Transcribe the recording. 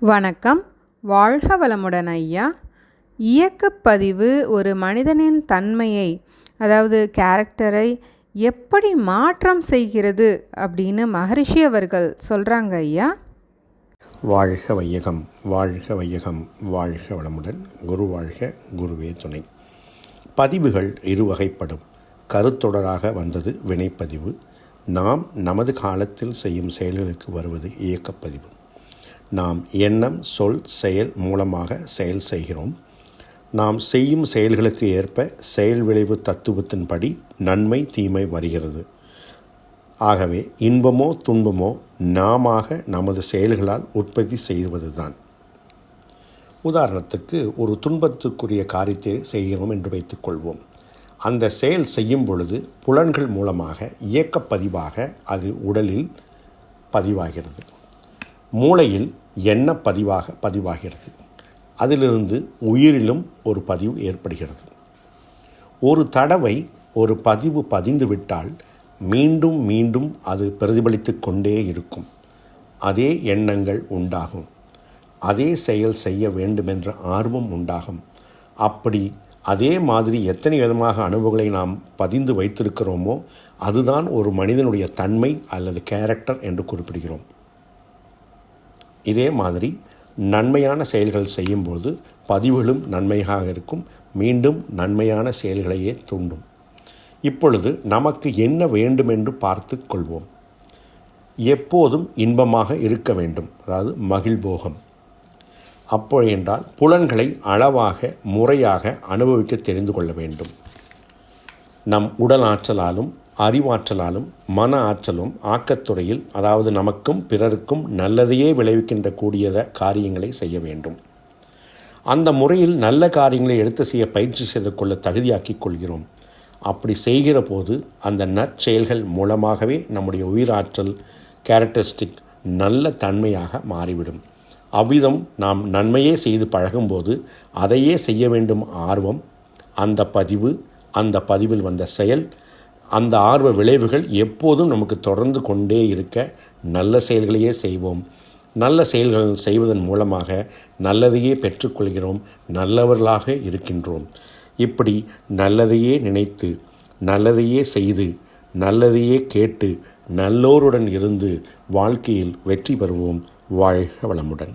வணக்கம். வாழ்க வளமுடன் ஐயா. இயக்கப்பதிவு ஒரு மனிதனின் தன்மையை அதாவது கேரக்டரை எப்படி மாற்றம் செய்கிறது அப்படின்னு மகரிஷி அவர்கள் சொல்கிறாங்க ஐயா. வாழ்க வையகம் வாழ்க வையகம் வாழ்க வளமுடன் குரு வாழ்க குருவே துணை. பதிவுகள் இருவகைப்படும். கருத்தொடராக வந்தது வினைப்பதிவு. நாம் நமது காலத்தில் செய்யும் செயல்களுக்கு வருவது இயக்கப்பதிவு நாம் எண்ணம் சொல் செயல் மூலமாக செயல் செய்கிறோம். நாம் செய்யும் செயல்களுக்கு ஏற்ப செயல் விளைவு தத்துவத்தின்படி நன்மை தீமை வருகிறது. ஆகவே இன்பமோ துன்பமோ நாமாக நமது செயல்களால் உற்பத்தி செய்வதுதான். உதாரணத்துக்கு ஒரு துன்பத்துக்குரிய காரியத்தை செய்கிறோம் என்று வைத்துக்கொள்வோம் அந்த செயல் செய்யும் பொழுது புலன்கள் மூலமாக இயக்கப்பதிவாக அது உடலில் பதிவாகிறது. மூளையில் எண்ண பதிவாக பதிவாகிறது. அதிலிருந்து உயிரிலும் ஒரு பதிவு ஏற்படுகிறது. ஒரு தடவை ஒரு பதிவு பதிந்துவிட்டால் மீண்டும் மீண்டும் அது பிரதிபலித்து கொண்டே இருக்கும். அதே எண்ணங்கள் உண்டாகும். அதே செயல் செய்ய வேண்டுமென்ற ஆர்வம் உண்டாகும். அப்படி அதே மாதிரி எத்தனை விதமாக அனுபவங்களை நாம் பதிந்து வைத்திருக்கிறோமோ அதுதான் ஒரு மனிதனுடைய தன்மை அல்லது கேரக்டர் என்று குறிப்பிடுகிறோம். இதே மாதிரி நன்மையான செயல்கள் செய்யும்போது பதிவுகளும் நன்மையாக இருக்கும். மீண்டும் நன்மையான செயல்களையே தூண்டும். இப்பொழுது நமக்கு என்ன வேண்டுமென்று பார்த்து கொள்வோம். எப்போதும் இன்பமாக இருக்க வேண்டும். அதாவது மகிழ்போகம். அப்போ என்றால் புலன்களை அளவாக முறையாக அனுபவிக்க தெரிந்து கொள்ள வேண்டும். நம் உடல் ஆற்றலாலும் அறிவாற்றலாலும் மன ஆற்றலும் ஆக்கத்துறையில் அதாவது நமக்கும் பிறருக்கும் நல்லதையே விளைவிக்கின்ற கூடியத காரியங்களை செய்ய வேண்டும். அந்த முறையில் நல்ல காரியங்களை எடுத்து செய்ய பயிற்சி செய்து கொள்ள தகுதியாக்கிக் கொள்கிறோம். அப்படி செய்கிற போது அந்த நற்செயல்கள் மூலமாகவே நம்முடைய உயிராற்றல் கேரக்டரிஸ்டிக் நல்ல தன்மையாக மாறிவிடும். அவ்விதம் நாம் நன்மையே செய்து பழகும்போது அதையே செய்ய வேண்டும் ஆர்வம் அந்த பதிவு அந்த பதிவில் வந்த செயல் அந்த ஆர்வ விளைவுகள் எப்போதும் நமக்கு தொடர்ந்து கொண்டே இருக்க நல்ல செயல்களையே செய்வோம். நல்ல செயல்கள் செய்வதன் மூலமாக நல்லதையே பெற்றுக்கொள்கிறோம். நல்லவர்களாக இருக்கின்றோம். இப்படி நல்லதையே நினைத்து நல்லதையே செய்து நல்லதையே கேட்டு நல்லோருடன் இருந்து வாழ்க்கையில் வெற்றி பெறுவோம். வாழ்க வளமுடன்.